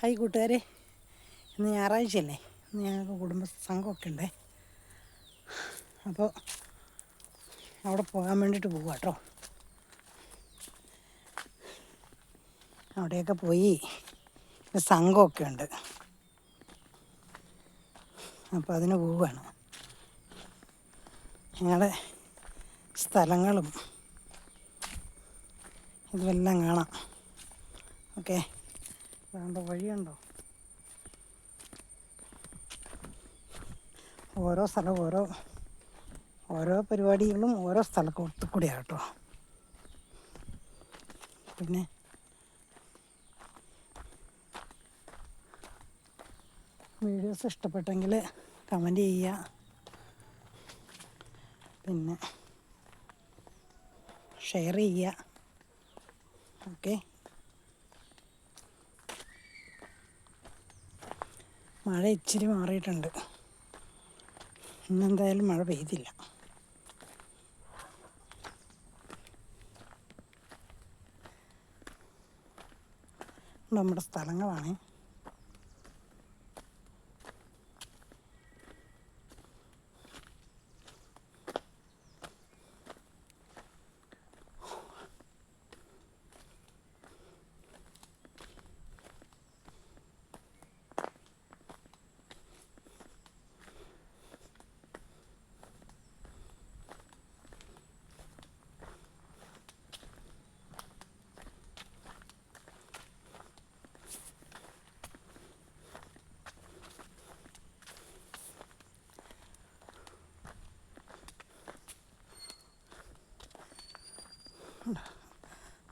Hi കൂട്ടുകാരെ. ഇന്ന് ഞായറാഴ്ചയല്ലേ. ഇന്ന് ഞങ്ങൾക്ക് കുടുംബ സംഘമൊക്കെ ഉണ്ടേ. അപ്പോൾ അവിടെ പോകാൻ വേണ്ടിയിട്ട് പോവാ കേട്ടോ. അവിടെയൊക്കെ പോയി സംഘമൊക്കെ ഉണ്ട്. അപ്പോൾ അതിന് പോവുകയാണ് ഞങ്ങളുടെ സ്ഥലങ്ങളും ഇതുമെല്ലാം കാണാം. ഓക്കെ. വേണ്ട വഴിയുണ്ടോ ഓരോ സ്ഥലം ഓരോ ഓരോ പരിപാടികളും ഓരോ സ്ഥലത്ത് കൂടിയാണ് കേട്ടോ പിന്നെ വീഡിയോസ് ഇഷ്ടപ്പെട്ടെങ്കിൽ കമന്റ് ചെയ്യുക. പിന്നെ ഷെയർ ചെയ്യുക. ഓക്കെ. മഴ ഇച്ചിരി മാറിയിട്ടുണ്ട്. ഇന്നെന്തായാലും മഴ പെയ്തില്ല. നമ്മുടെ സ്ഥലങ്ങളാണ്.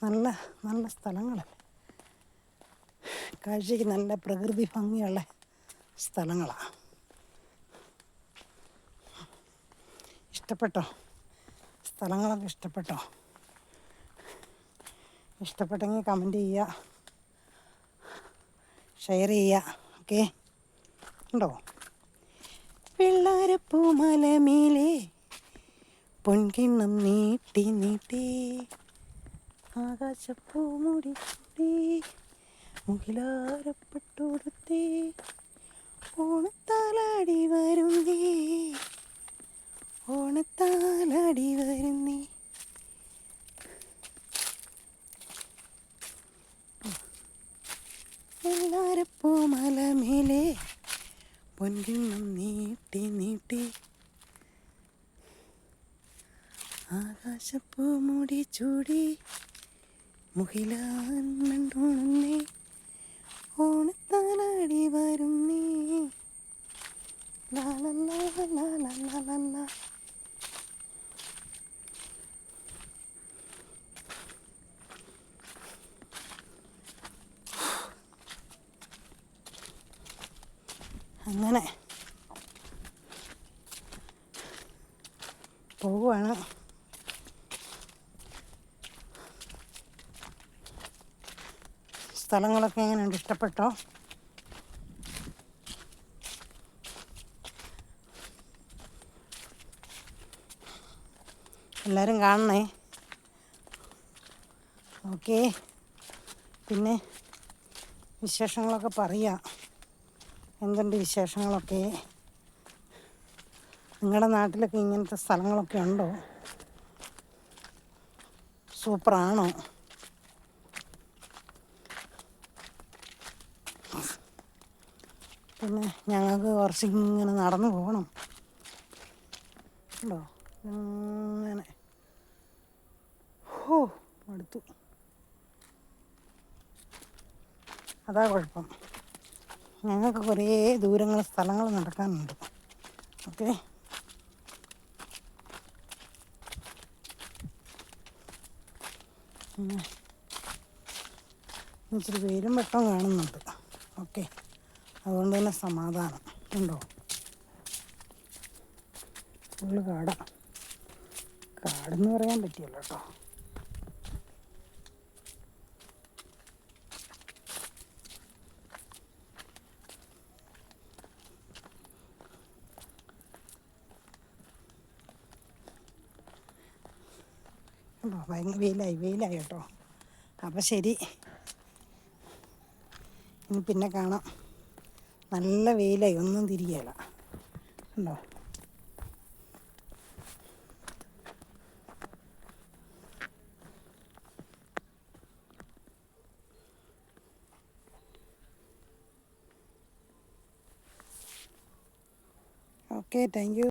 നല്ല നല്ല സ്ഥലങ്ങളല്ലേ കാഴ്ചയ്ക്ക് നല്ല പ്രകൃതി ഭംഗിയുള്ള സ്ഥലങ്ങളാണ് ഇഷ്ടപ്പെട്ടോ? സ്ഥലങ്ങളൊക്കെ ഇഷ്ടപ്പെട്ടോ? ഇഷ്ടപ്പെട്ടെങ്കിൽ കമന്റ് ചെയ്യുക. ഷെയർ ചെയ്യുക. ഓക്കെ ഉണ്ടോ? പിള്ളാരപ്പൂമലമേലെ പൊൻകിണ്ണം നീട്ടി നീട്ടി ആകാശപ്പൂമുടി ചൂടി മുകിലാരപ്പെട്ടോടുത്തേ ഓണത്താലാടി വരുന്നേ ഓണത്താലാടി വരുന്നേ. എല്ലാരപ്പൂമലമേലെ പൊൻകിണ്ണം നീട്ടി നീട്ടി. ആകാശപ്പൂമുടി ചൂടി മുകിലാണ്ടോണന്നേ ഓണത്താനാടി വരുന്നേ അങ്ങനെ പോവുകയാണ്. സ്ഥലങ്ങളൊക്കെ എങ്ങനെയുണ്ട്? ഇഷ്ടപ്പെട്ടോ? എല്ലാവരും കാണണേ? ഓക്കെ. പിന്നെ വിശേഷങ്ങളൊക്കെ പറയാം. എന്തുണ്ട് വിശേഷങ്ങളൊക്കെ? നിങ്ങളുടെ നാട്ടിലൊക്കെ ഇങ്ങനത്തെ സ്ഥലങ്ങളൊക്കെ ഉണ്ടോ? സൂപ്പറാണോ? പിന്നെ ഞങ്ങൾക്ക് കുറച്ച് ഇങ്ങനെ നടന്നു പോകണം. ഉണ്ടോ? അങ്ങനെ ഹോ അടുത്തു അതാ കുഴപ്പം. ഞങ്ങൾക്ക് കുറേ ദൂരങ്ങൾ സ്ഥലങ്ങൾ നടക്കാനുണ്ട്. ഓക്കെ. ഇച്ചിരി പേരും വെട്ടം കാണുന്നുണ്ട്. ഓക്കെ. അതുകൊണ്ട് തന്നെ സമാധാനം. ഉണ്ടോ? ഫുള്ള് കാട. കാടെന്ന് പറയാൻ പറ്റിയല്ലോ കേട്ടോ ഭയങ്കര വെയിലായി വെയിലായി കേട്ടോ. അപ്പം ശരി. ഇനി പിന്നെ കാണാം. നല്ല വെയിലായി ഒന്നും തിരികേല ഉണ്ടോ ഓക്കെ താങ്ക് യു